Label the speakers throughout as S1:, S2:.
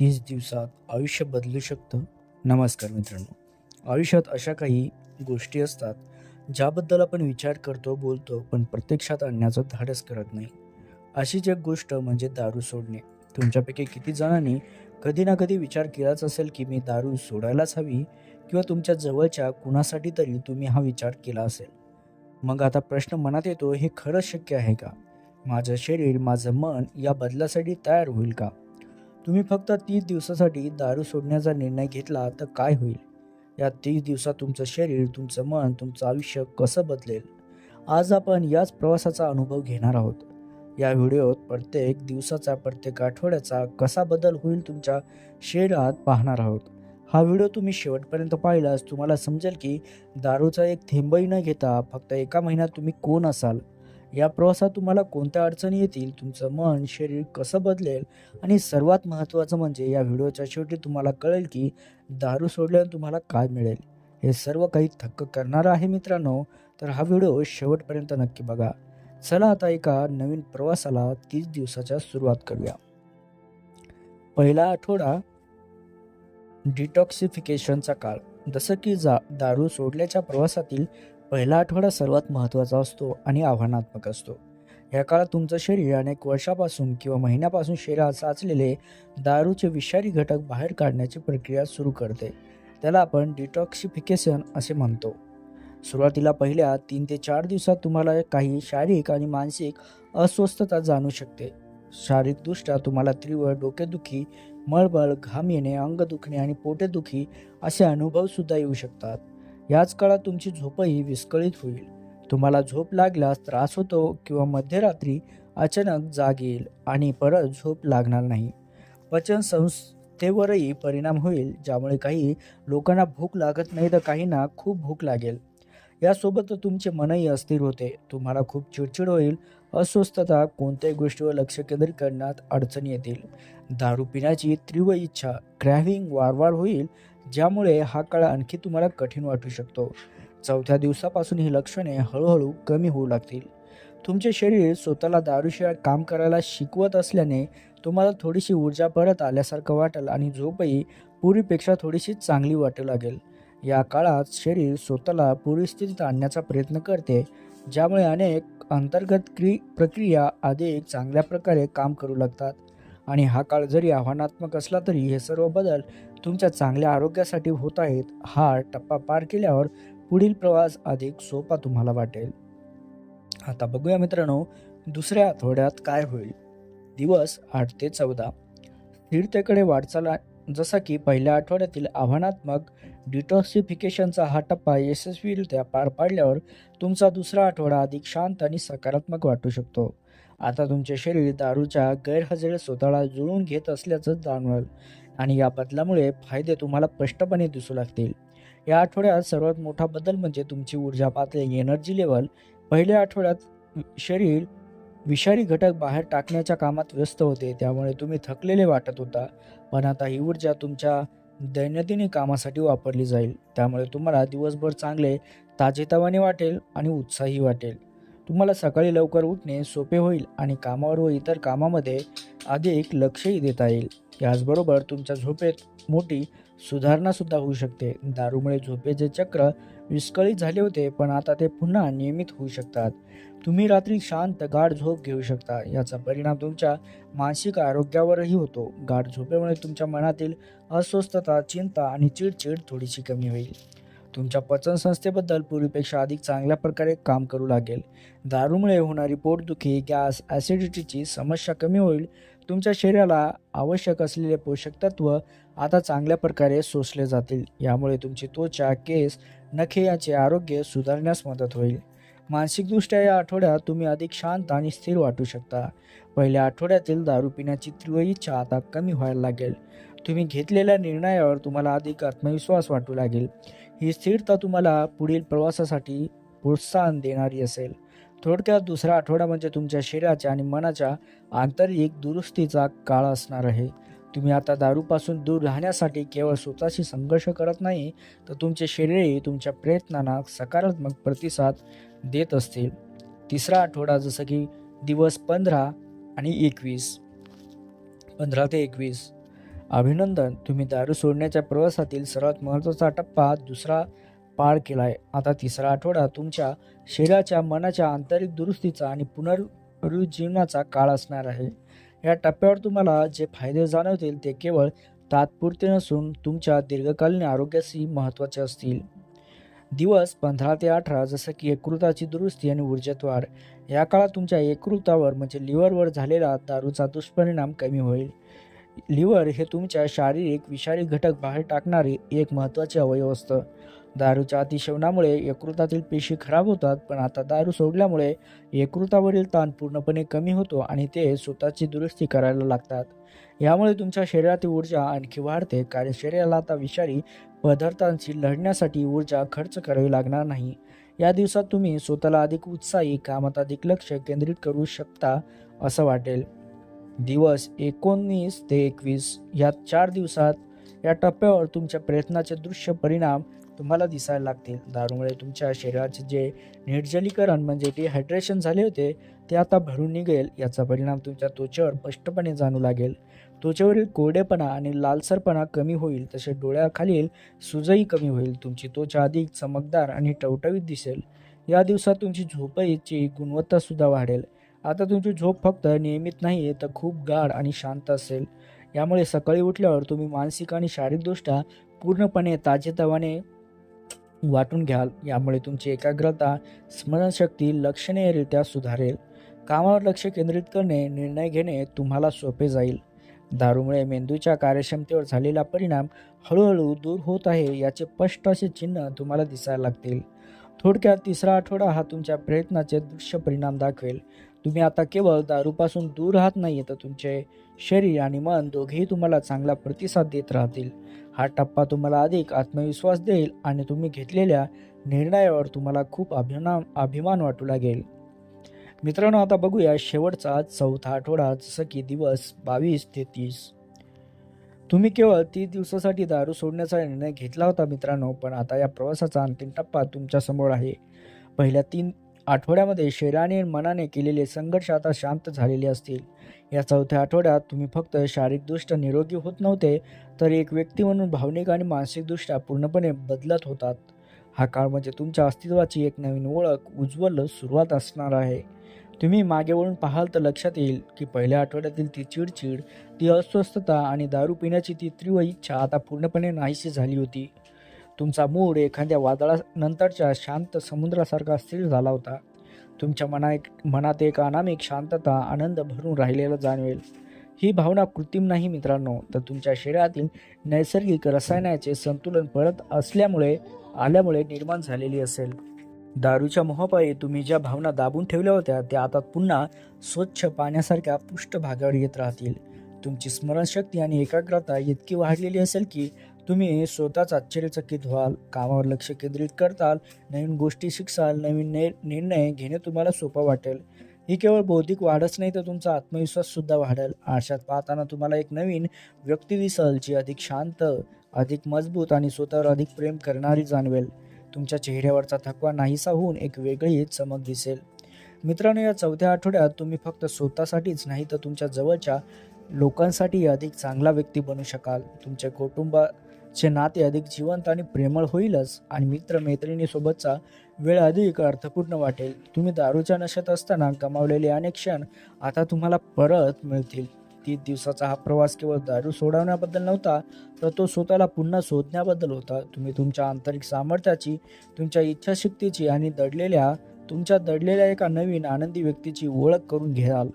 S1: तीस दिवसात आयुष्य बदलू शकतं? नमस्कार मित्रांनो. आयुष्यात अशा काही गोष्टी असतात ज्याबद्दल आपण विचार करतो बोलतो पण प्रत्यक्षात आणण्याचं धाडस करत नाही. अशीच एक गोष्ट म्हणजे दारू सोडणे. तुमच्यापैकी किती जणांनी कधी ना कधी विचार केलाच असेल की मी दारू सोडायलाच हवी किंवा तुमच्या जवळच्या कुणासाठी तरी तुम्ही हा विचार केला असेल? मग आता प्रश्न मनात येतो हे खरंच शक्य आहे का? माझं शरीर माझं मन या बदलासाठी तयार होईल का? तुम्ही फक्त तीस दिवसासाठी दारू सोडण्याचा निर्णय घेतला तर काय होईल? या तीस दिवसात तुमचं शरीर तुमचं मन तुमचं आयुष्य कसं बदलेल? आज आपण याच प्रवासाचा अनुभव घेणार आहोत. या व्हिडिओत प्रत्येक दिवसाचा प्रत्येक आठवड्याचा कसा बदल होईल तुमच्या शरीरात पाहणार आहोत. हा व्हिडिओ तुम्ही शेवटपर्यंत पाहिलास तुम्हाला समजेल की दारूचा एक थेंबही न घेता फक्त एका महिन्यात तुम्ही कोण असाल? या प्रवासात तुम्हाला कोणत्या अडचणी येतील तुमचं मन शरीर कसं बदलेल आणि सर्वात महत्त्वाचं म्हणजे या व्हिडिओच्या शेवटी तुम्हाला कळेल की दारू सोडल्याने तुम्हाला काय मिळेल. हे सर्व काही थक्क करणारं आहे मित्रांनो तर हा व्हिडिओ शेवटपर्यंत नक्की बघा. चला आता एका नवीन प्रवासाला तीस दिवसाच्या सुरुवात करूया. पहिला आठवडा डिटॉक्सिफिकेशनचा काळ. जसं की जा दारू सोडल्याच्या प्रवासातील पहिला आठवडा सर्वात महत्त्वाचा असतो आणि आव्हानात्मक असतो. या काळात तुमचं शरीर अनेक वर्षापासून किंवा महिन्यापासून शरीरात साचलेले दारूचे विषारी घटक बाहेर काढण्याची प्रक्रिया सुरू करते. त्याला आपण डिटॉक्सिफिकेशन असे म्हणतो. सुरुवातीला पहिल्या तीन ते चार दिवसात तुम्हाला काही शारीरिक आणि मानसिक अस्वस्थता जाणू शकते. शारीरिकदृष्ट्या तुम्हाला तीव्र डोकेदुखी मळबळ घाम येणे अंग दुखणे आणि पोटेदुखी असे अनुभवसुद्धा येऊ शकतात. याच काळात तुमची झोपही विस्कळीत होईल. तुम्हाला झोप लागल्यास त्रास होतो किंवा मध्यरात्री अचानक जाग येईल आणि परत झोप लागणार नाही. पचन संस्थेवरही परिणाम होईल ज्यामुळे काही लोकांना भूक लागत नाही तर काहींना खूप भूक लागेल. यासोबत तुमचे मनही अस्थिर होते. तुम्हाला खूप चिडचिड होईल. अस्वस्थता कोणत्याही गोष्टीवर लक्ष केंद्रित करण्यात अडचणी येतील. दारू पिण्याची तीव्र इच्छा क्रॅव्हिंग वारंवार होईल ज्यामुळे हा काळ आणखी तुम्हाला कठीण वाटू शकतो. चौथ्या दिवसापासून ही लक्षणे हळूहळू कमी होऊ लागतील. तुमचे शरीर स्वतःला दारूशिवाय काम करायला शिकवत असल्याने तुम्हाला थोडीशी ऊर्जा परत आल्यासारखं वाटेल आणि झोपही पूर्वीपेक्षा थोडीशी चांगली वाटू लागेल. या काळात शरीर स्वतःला पूर्वस्थितीत आणण्याचा प्रयत्न करते ज्यामुळे अनेक अंतर्गत क्रि प्रक्रिया अधिक चांगल्या प्रकारे काम करू लागतात. आणि हा काळ जरी आव्हानात्मक असला तरी हे सर्व बदल तुमच्या चांगल्या आरोग्यासाठी होत आहेत हा टप्पा पार केल्यावर पुढील प्रवास अधिक सोपा तुम्हाला वाटेल. आता बघूया मित्रांनो दुसऱ्या आठवड्यात काय होईल? दिवस आठ ते चौदा. स्थिरतेकडे वाटचाल जसा की पहिल्या आठवड्यातील आव्हानात्मक डिटॉक्सिफिकेशनचा हा टप्पा यशस्वीरित्या पार पाडल्यावर तुमचा दुसरा आठवडा अधिक शांत आणि सकारात्मक वाटू शकतो. आता तुमचे शरीर दारूच्या गैरहजेरीत स्वतःला जुळवून घेत असल्याचं जाणवेल. आणि या बदलामुळे फायदे तुम्हाला स्पष्टपणे दिसू लागतील. या आठवड्यात सर्वात मोठा बदल म्हणजे तुमची ऊर्जा पातळी एनर्जी लेवल पहिल्या आठवड्यात शरीर विषारी घटक बाहेर टाकण्याच्या कामात व्यस्त होते त्यामुळे तुम्ही थकलेले वाटत होता. पण आता ही ऊर्जा तुमच्या दैनंदिन कामासाठी वापरली जाईल. त्यामुळे तुम्हाला दिवसभर चांगले ताजेतवाने वाटेल आणि उत्साही वाटेल. तुम्हाला सकाळी लवकर उठणे सोपे होईल आणि कामावर व इतर कामामध्ये अधिक लक्षही देता येईल. याचबरोबर तुमच्या झोपेत मोठी सुधारणासुद्धा होऊ शकते. दारूमुळे झोपेचे चक्र विस्कळीत झाले होते पण आता ते पुन्हा नियमित होऊ शकतात. तुम्ही रात्री शांत गाढ झोप घेऊ शकता. याचा परिणाम तुमच्या मानसिक आरोग्यावरही होतो. गाढ झोपेमुळे तुमच्या मनातील अस्वस्थता चिंता आणि चिडचिड थोडीशी कमी होईल. तुमच्या पचनसंस्थेबद्दल पूर्वीपेक्षा अधिक चांगल्या प्रकारे काम करू लागेल. दारूमुळे होणारी पोटदुखी गॅस ॲसिडिटीची समस्या कमी होईल. तुमच्या शरीराला आवश्यक असलेले पोषक तत्व आता चांगल्या प्रकारे सोसले जातील. यामुळे तुमची त्वचा केस नखे याचे आरोग्य सुधारण्यास मदत होईल. मानसिकदृष्ट्या या आठवड्यात तुम्ही अधिक शांत आणि स्थिर वाटू शकता. पहिल्या आठवड्यातील दारू पिण्याची तीव्र इच्छा आता कमी व्हायला लागेल. तुम्ही घेतलेल्या निर्णयावर तुम्हाला अधिक आत्मविश्वास वाटू लागेल. ही स्थिरता तुम्हाला पुढील प्रवासासाठी प्रोत्साहन देणारी असेल. थोडक्यात दुसरा आठवडा म्हणजे तुमच्या शरीराच्या आणि मनाच्या आंतरिक दुरुस्तीचा काळ असणार आहे. तुम्ही आता दारूपासून दूर राहण्यासाठी केवळ स्वतःशी संघर्ष करत नाही तर तुमचे शरीरही तुमच्या प्रयत्नांना सकारात्मक प्रतिसाद देत असतील. तिसरा आठवडा जसं की दिवस पंधरा आणि एकवीस. पंधरा ते एकवीस. अभिनंदन तुम्ही दारू सोडण्याच्या प्रवासातील सर्वात महत्त्वाचा टप्पा दुसरा पार केला आहे आता तिसरा आठवडा तुमच्या शरीराच्या मनाच्या आंतरिक दुरुस्तीचा आणि पुनरुज्जीवनाचा काळ असणार आहे. या टप्प्यावर तुम्हाला जे फायदे जाणवतील ते केवळ तात्पुरते नसून तुमच्या दीर्घकालीन आरोग्याशी महत्त्वाचे असतील. दिवस पंधरा ते अठरा जसं की यकृताची दुरुस्ती आणि ऊर्जेत वाढ या काळात तुमच्या यकृतावर म्हणजे लिव्हरवर झालेला दारूचा दुष्परिणाम कमी होईल. लिव्हर हे तुमच्या शारीरिक विषारी घटक बाहेर टाकणारे एक महत्त्वाचे अवयव असतं. दारूच्या अतिशेवनामुळे यकृतातील पेशी खराब होतात पण आता दारू सोडल्यामुळे यकृतावरील ताण पूर्णपणे कमी होतो आणि ते स्वतःची दुरुस्ती करायला लागतात. यामुळे तुमच्या शरीरातील ऊर्जा आणखी वाढते. कारण शरीराला आता विषारी पदार्थांशी लढण्यासाठी ऊर्जा खर्च करावी लागणार नाही. या दिवसात तुम्ही स्वतःला अधिक उत्साही कामात अधिक लक्ष केंद्रित करू शकता असं वाटेल. दिवस एकोणीस ते एकवीस या चार दिवसात या टप्प्यावर तुमच्या प्रयत्नाचे दृश्य परिणाम तुम्हाला दिसायला लागतील. दारूमुळे तुमच्या शरीराचे जे निर्जलीकरण म्हणजे डिहायड्रेशन झाले होते ते आता भरून निघेल. याचा परिणाम तुमच्या त्वचेवर स्पष्टपणे जाणू लागेल. त्वचेवरील कोरडेपणा आणि लालसरपणा कमी होईल तसे डोळ्याखालील सुजही कमी होईल. तुमची त्वचा अधिक चमकदार आणि टवटवीत दिसेल. या दिवसात तुमची झोपेची गुणवत्तासुद्धा वाढेल. आता तुमची झोप फक्त नियमित नाही तर खूप गाढ आणि शांत असेल. यामुळे सकाळी उठल्यावर तुम्ही मानसिक आणि शारीरिकदृष्ट्या पूर्णपणे ताजेतवाने वाटून घ्याल. यामुळे तुमची एकाग्रता स्मरणशक्ती लक्षणीयरित्या सुधारेल. कामावर लक्ष केंद्रित करणे निर्णय घेणे तुम्हाला सोपे जाईल. दारूमुळे मेंदूच्या कार्यक्षमतेवर झालेला परिणाम हळूहळू दूर होत आहे याचे स्पष्ट असे चिन्ह तुम्हाला दिसायला लागतील. थोडक्यात तिसरा आठवडा हा तुमच्या प्रयत्नाचे दृश्य परिणाम दाखवेल. तुम्ही आता केवळ दारूपासून दूर राहत नाही तर तुमचे शरीर आणि मन दोघेही तुम्हाला चांगला प्रतिसाद देत राहतील. हा टप्पा तुम्हाला अधिक आत्मविश्वास देईल आणि तुम्ही घेतलेल्या निर्णयावर तुम्हाला खूप अभिमान अभिमान वाटू लागेल. मित्रांनो आता बघूया शेवटचा चौथा आठवडा जसं की दिवस बावीस ते तीस. तुम्ही केवळ तीस दिवसासाठी दारू सोडण्याचा निर्णय घेतला होता मित्रांनो पण आता या प्रवासाचा अंतिम टप्पा तुमच्यासमोर आहे. पहिल्या तीन आठवड्यामध्ये शरीराने मनाने केलेले संघर्ष आता शांत झालेले असतील. या चौथ्या आठवड्यात तुम्ही फक्त शारीरिकदृष्ट्या निरोगी होत नव्हते तर एक व्यक्ती म्हणून भावनिक आणि मानसिकदृष्ट्या पूर्णपणे बदलत होतात. हा काळ म्हणजे तुमच्या अस्तित्वाची एक नवीन ओळख उज्ज्वल सुरुवात असणार आहे. तुम्ही मागे वळून पाहाल तर लक्षात येईल की पहिल्या आठवड्यातील ती चिडचिड ती अस्वस्थता आणि दारू पिण्याची ती तीव्र इच्छा आता पूर्णपणे नाहीशी झाली होती. तुमचा मूड एखाद्या वादळानंतरच्या शांत समुद्रासारखा स्थिर झाला होता. तुमच्या मना एक मनात एक अनामिक शांतता आनंद भरून राहिलेला जाणवेल. ही भावना कृत्रिम नाही मित्रांनो तर तुमच्या शरीरातील नैसर्गिक रसायनाचे संतुलन परत असल्यामुळे आल्यामुळे निर्माण झालेली असेल. दारूच्या मोहापायी तुम्ही ज्या भावना दाबून ठेवल्या होत्या त्या आता पुन्हा स्वच्छ पाण्यासारख्या पृष्ठभागावर येत राहतील. तुमची स्मरणशक्ती आणि एकाग्रता इतकी वाढलेली असेल की तुम्ही स्वतःच आश्चर्यचकित व्हाल कामावर लक्ष केंद्रित करताल नवीन गोष्टी शिकसाल नवीन ने निर्णय घेणे तुम्हाला सोपं वाटेल. ही केवळ बौद्धिक वाढच नाही तर तुमचा आत्मविश्वाससुद्धा वाढेल. आरशात पाहताना तुम्हाला एक नवीन व्यक्ती दिसल जी अधिक शांत अधिक मजबूत आणि स्वतःवर अधिक प्रेम करणारी जाणवेल. तुमच्या चेहऱ्यावरचा थकवा नाहीसा होऊन एक वेगळी चमक दिसेल. मित्रांनो या चौथ्या आठवड्यात तुम्ही फक्त स्वतःसाठीच नाही तर तुमच्या जवळच्या लोकांसाठी अधिक चांगला व्यक्ती बनू शकाल. तुमच्या कुटुंबा चे नाते अधिक जिवंत आणि प्रेमळ होईलच आणि मित्र मैत्रिणीसोबतचा वेळ अधिक अर्थपूर्ण वाटेल. तुम्ही दारूच्या नशेत असताना गमावलेले अनेक क्षण आता तुम्हाला परत मिळतील. तीस दिवसाचा हा प्रवास केवळ दारू सोडवण्याबद्दल नव्हता तर तो स्वतःला पुन्हा शोधण्याबद्दल होता. तुम्ही तुमच्या आंतरिक सामर्थ्याची तुमच्या इच्छाशक्तीची आणि दडलेल्या तुमच्या दडलेल्या एका नवीन आनंदी व्यक्तीची ओळख करून घ्याल.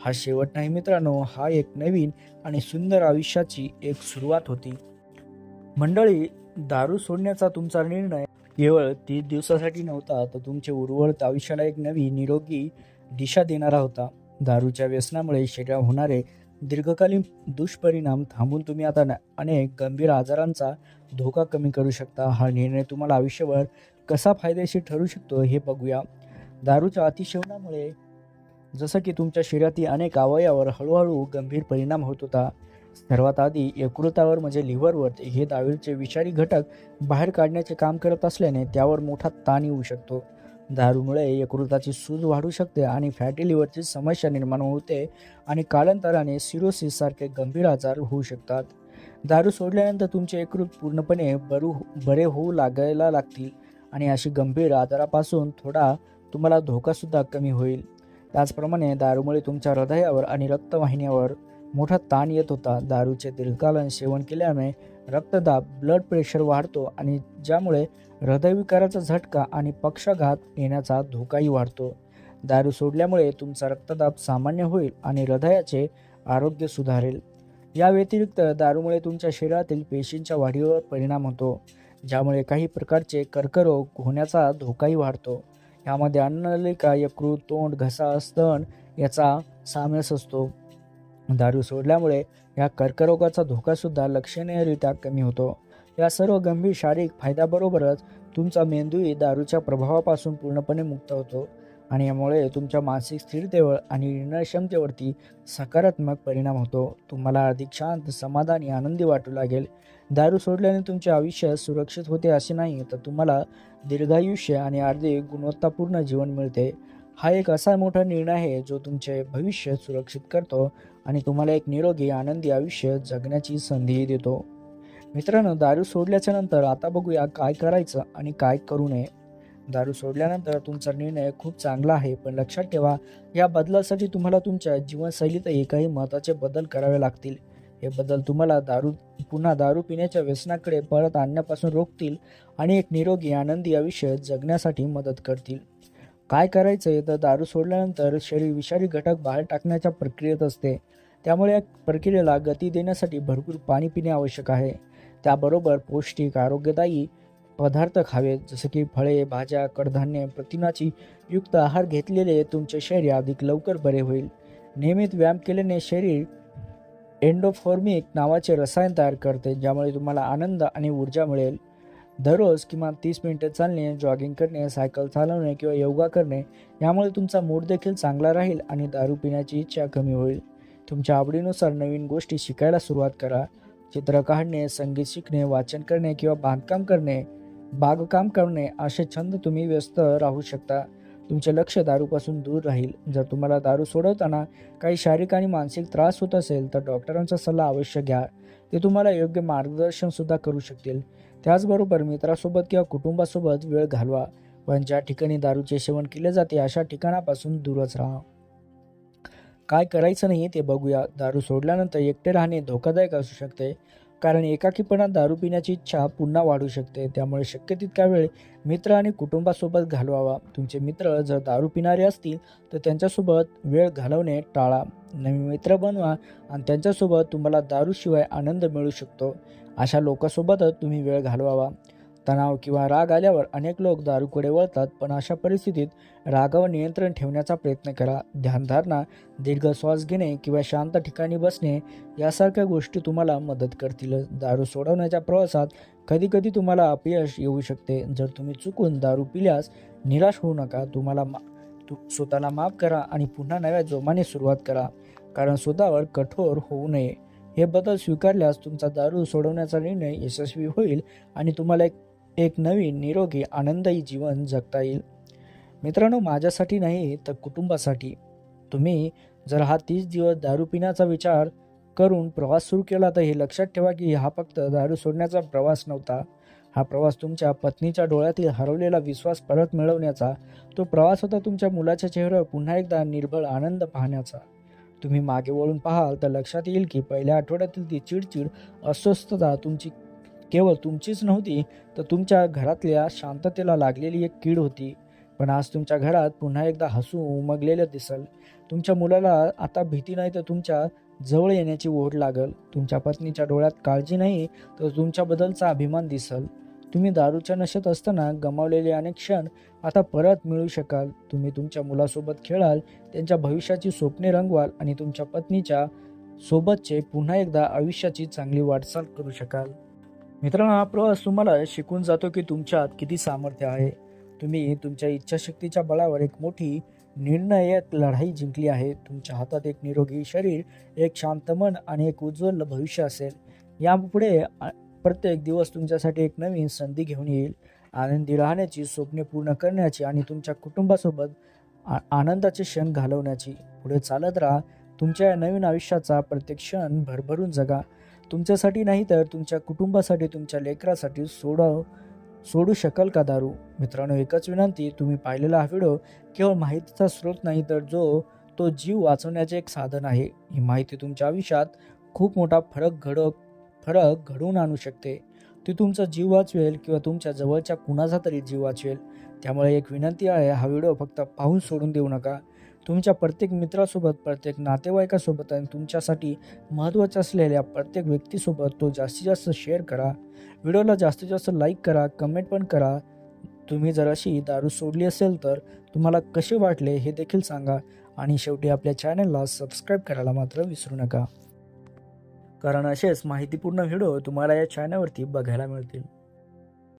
S1: हा शेवट नाही मित्रांनो हा एक नवीन आणि सुंदर आयुष्याची एक सुरुवात होती. मंडळी दारू सोडण्याचा तुमचा निर्णय केवळ तीस दिवसासाठी नव्हता तर तुमचे उर्वरित आयुष्याला एक नवी निरोगी दिशा देणारा होता. दारूच्या व्यसनामुळे शरीरावर होणारे दीर्घकालीन दुष्परिणाम थांबून तुम्ही आता न- अनेक गंभीर आजारांचा धोका कमी करू शकता. हा निर्णय तुम्हाला आयुष्यभर कसा फायदेशीर ठरू शकतो हे बघूया. दारूच्या अतिसेवनामुळे जसं की तुमच्या शरीरातील अनेक अवयवावर हळूहळू गंभीर परिणाम होत होता सर्वात आधी यकृतावर म्हणजे लिव्हरवर हे दारूचे विषारी घटक बाहेर काढण्याचे काम करत असल्याने त्यावर मोठा ताण येऊ शकतो. दारूमुळे यकृताची सूज वाढू शकते आणि फॅटी लिव्हरची समस्या निर्माण होते आणि कालांतराने सिरोसिस सारखे गंभीर आजार होऊ शकतात. दारू सोडल्यानंतर तुमचे यकृत पूर्णपणे बरू बरे होऊ लागायला लागतील आणि अशी गंभीर आजारापासून थोडा तुम्हाला धोकासुद्धा कमी होईल. त्याचप्रमाणे दारूमुळे तुमच्या हृदयावर आणि रक्तवाहिन्यावर मोठा ताण येत होता. दारूचे दीर्घकालीन सेवन केल्यामुळे रक्तदाब ब्लड प्रेशर वाढतो आणि ज्यामुळे हृदयविकाराचा झटका आणि पक्षाघात येण्याचा धोकाही वाढतो. दारू सोडल्यामुळे तुमचा रक्तदाब सामान्य होईल आणि हृदयाचे आरोग्य सुधारेल. या व्यतिरिक्त दारूमुळे तुमच्या शरीरातील पेशींच्या वाढीवर परिणाम होतो ज्यामुळे काही प्रकारचे कर्करोग होण्याचा धोकाही वाढतो. यामध्ये अन्ननलिका यकृत तोंड घसा स्तन याचा सामस असतो. दारू सोडल्यामुळे या कर्करोगाचा धोकासुद्धा लक्षणीयरित्या कमी होतो. या सर्व गंभीर शारीरिक फायद्याबरोबरच तुमचा मेंदूही दारूच्या प्रभावापासून पूर्णपणे मुक्त होतो आणि यामुळे तुमच्या मानसिक स्थिरतेवर आणि निर्णय क्षमतेवरती सकारात्मक परिणाम होतो. तुम्हाला अधिक शांत समाधानी आनंदी वाटू लागेल. दारू सोडल्याने तुमचे आयुष्य सुरक्षित होते असे नाही तर तुम्हाला दीर्घायुष्य आणि आर्थिक गुणवत्तापूर्ण जीवन मिळते. हा एक असा मोठा निर्णय आहे जो तुमचे भविष्य सुरक्षित करतो आणि तुम्हाला एक निरोगी आनंदी आयुष्य जगण्याची संधी देतो. मित्रांनो दारू सोडल्याच्या नंतर आता बघूया काय करायचं आणि काय करू नये. दारू सोडल्यानंतर तुमचा निर्णय खूप चांगला आहे पण लक्षात ठेवा या बदलासाठी तुम्हाला तुमच्या जीवनशैलीतही काही महत्त्वाचे बदल करावे लागतील. हे बदल तुम्हाला दारू पुन्हा दारू पिण्याच्या व्यसनाकडे परत आणण्यापासून रोखतील आणि एक निरोगी आनंदी आयुष्य जगण्यासाठी मदत करतील. काय करायचं? आहे तर दारू सोडल्यानंतर शरीर विषारी घटक बाहेर टाकण्याच्या प्रक्रियेत असते. त्यामुळे या प्रक्रियेला गती देण्यासाठी भरपूर पाणी पिणे आवश्यक आहे. त्याबरोबर पौष्टिक आरोग्यदायी पदार्थ खावेत जसे की फळे भाज्या कडधान्य प्रथिनाची युक्त आहार घेतलेले तुमचे शरीर अधिक लवकर बरे होईल. नियमित व्यायाम केल्याने शरीर एंडोफॉर्मिक नावाचे रसायन तयार करते ज्यामुळे तुम्हाला आनंद आणि ऊर्जा मिळेल. दररोज किमान तीस मिनिटे चालणे जॉगिंग करणे सायकल चालवणे किंवा योगा करणे यामुळे तुमचा मूड देखील चांगला राहील आणि दारू पिण्याची इच्छा कमी होईल. तुमच्या आवडीनुसार नवीन गोष्टी शिकायला सुरुवात करा. चित्र काढणे संगीत शिकणे वाचन करणे किंवा बांधकाम करणे बागकाम करणे असे छंद तुम्ही व्यस्त राहू शकता. तुमचे लक्ष दारूपासून दूर राहील. जर तुम्हाला दारू सोडवताना काही शारीरिक आणि मानसिक त्रास होत असेल तर डॉक्टरांचा सल्ला अवश्य घ्या. ते तुम्हाला योग्य मार्गदर्शन सुद्धा करू शकतील. त्याचबरोबर मित्रासोबत किंवा कुटुंबासोबत वेळ घालवा. पण ज्या ठिकाणी दारूचे सेवन केले जाते अशा ठिकाणापासून दूरच राहा. काय करायचं नाही ते बघूया. दारू सोडल्यानंतर एकटे राहणे धोकादायक असू शकते. कारण एकाकीपणात दारू पिण्याची इच्छा पुन्हा वाढू शकते. त्यामुळे शक्य तितका वेळ मित्र आणि कुटुंबासोबत घालवावा. तुमचे मित्र जर दारू पिणारे असतील तर त्यांच्यासोबत वेळ घालवणे टाळा. नवीन मित्र बनवा आणि त्यांच्यासोबत तुम्हाला दारूशिवाय आनंद मिळू शकतो. अशा लोकांसोबतच तुम्ही वेळ घालवावा. तणाव किंवा राग आल्यावर अनेक लोक दारूकडे वळतात पण अशा परिस्थितीत रागावर नियंत्रण ठेवण्याचा प्रयत्न करा. ध्यानधारणा दीर्घ श्वास घेणे किंवा शांत ठिकाणी बसणे यासारख्या गोष्टी तुम्हाला मदत करतील. दारू सोडवण्याच्या प्रवासात कधीकधी तुम्हाला अपयश येऊ शकते. जर तुम्ही चुकून दारू पिल्यास निराश होऊ नका. तुम्हाला मा तु स्वतःला माफ करा आणि पुन्हा नव्या जोमाने सुरुवात करा. कारण स्वतःवर कठोर होऊ नये. हे बदल स्वीकारल्यास तुमचा दारू सोडवण्याचा निर्णय यशस्वी होईल आणि तुम्हाला एक एक नवीन निरोगी आनंदायी जीवन जगता येईल. मित्रांनो माझ्यासाठी नाही तर कुटुंबासाठी. तुम्ही जर हा तीस दिवस दारू पिण्याचा विचार करून प्रवास सुरू केला तर हे लक्षात ठेवा की हा फक्त दारू सोडण्याचा प्रवास नव्हता. हा प्रवास तुमच्या पत्नीच्या डोळ्यातील हरवलेला विश्वास परत मिळवण्याचा तो प्रवास होता तुमच्या मुलाच्या चेहऱ्यावर पुन्हा एकदा निर्बळ आनंद पाहण्याचा. तुम्ही मागे वळून पाहाल तर लक्षात येईल की पहिल्या आठवड्यातील ती चिडचिड अस्वस्थता तुमची केवळ तुमचीच नव्हती तर तुमच्या घरातल्या शांततेला लागलेली एक कीड होती. पण आज तुमच्या घरात पुन्हा एकदा हसू उमगलेलं दिसल. तुमच्या मुलाला आता भीती नाही तर तुमच्या जवळ येण्याची ओढ लागल. तुमच्या पत्नीच्या डोळ्यात काळजी नाही तर तुमच्याबद्दलचा अभिमान दिसल. तुम्ही दारूच्या नशेत असताना गमावलेले अनेक क्षण आता परत मिळू शकाल. तुम्ही तुमच्या मुलासोबत खेळाल त्यांच्या भविष्याची स्वप्ने रंगवाल आणि तुमच्या पत्नीच्या सोबतचे पुन्हा एकदा आयुष्याची चांगली वाटचाल करू शकाल. मित्रांनो हा प्रवास तुम्हाला शिकून जातो की तुमच्यात किती सामर्थ्य आहे. तुम्ही तुमच्या इच्छाशक्तीच्या बळावर एक मोठी निर्णायक लढाई जिंकली आहे. तुमच्या हातात एक निरोगी शरीर एक शांत मन आणि एक उज्ज्वल भविष्य असेल. यापुढे प्रत्येक दिवस तुमच्यासाठी एक नवीन संधी घेऊन येईल. आनंदी राहण्याची स्वप्ने पूर्ण करण्याची आणि तुमच्या कुटुंबासोबत आ- आनंदाचे क्षण घालवण्याची. पुढे चालत राहा. तुमच्या या नवीन आयुष्याचा प्रत्येक क्षण भरभरून जगा. तुमच्यासाठी नाही तर तुमच्या कुटुंबासाठी तुमच्या लेकरासाठी सोडा सोडू शकाल का दारू? मित्रांनो एकच विनंती तुम्ही पाहिलेला हा व्हिडिओ केवळ माहितीचा स्रोत नाही तर जो तो जीव वाचवण्याचे एक साधन आहे. ही माहिती तुमच्या आयुष्यात खूप मोठा फरक घड फरक घडवून आणू शकते. ती तुमचा जीव वाचवेल किंवा तुमच्या जवळच्या कुणाचा तरी जीव वाचवेल. त्यामुळे एक विनंती आहे हा व्हिडिओ फक्त पाहून सोडून देऊ नका. तुमच्या प्रत्येक मित्रासोबत प्रत्येक नातेवाईकासोबत आणि तुमच्यासाठी महत्त्वाच्या असलेल्या प्रत्येक व्यक्तीसोबत तो जास्तीत जास्त शेअर करा. व्हिडिओला जास्तीत जास्त लाईक करा कमेंट पण करा. तुम्ही जर अशी दारू सोडली असेल तर तुम्हाला कसे वाटले हे देखील सांगा आणि शेवटी आपल्या चॅनलला सबस्क्राईब करायला मात्र विसरू नका. कारण असेच माहितीपूर्ण व्हिडिओ तुम्हाला या चॅनलवरती बघायला मिळतील.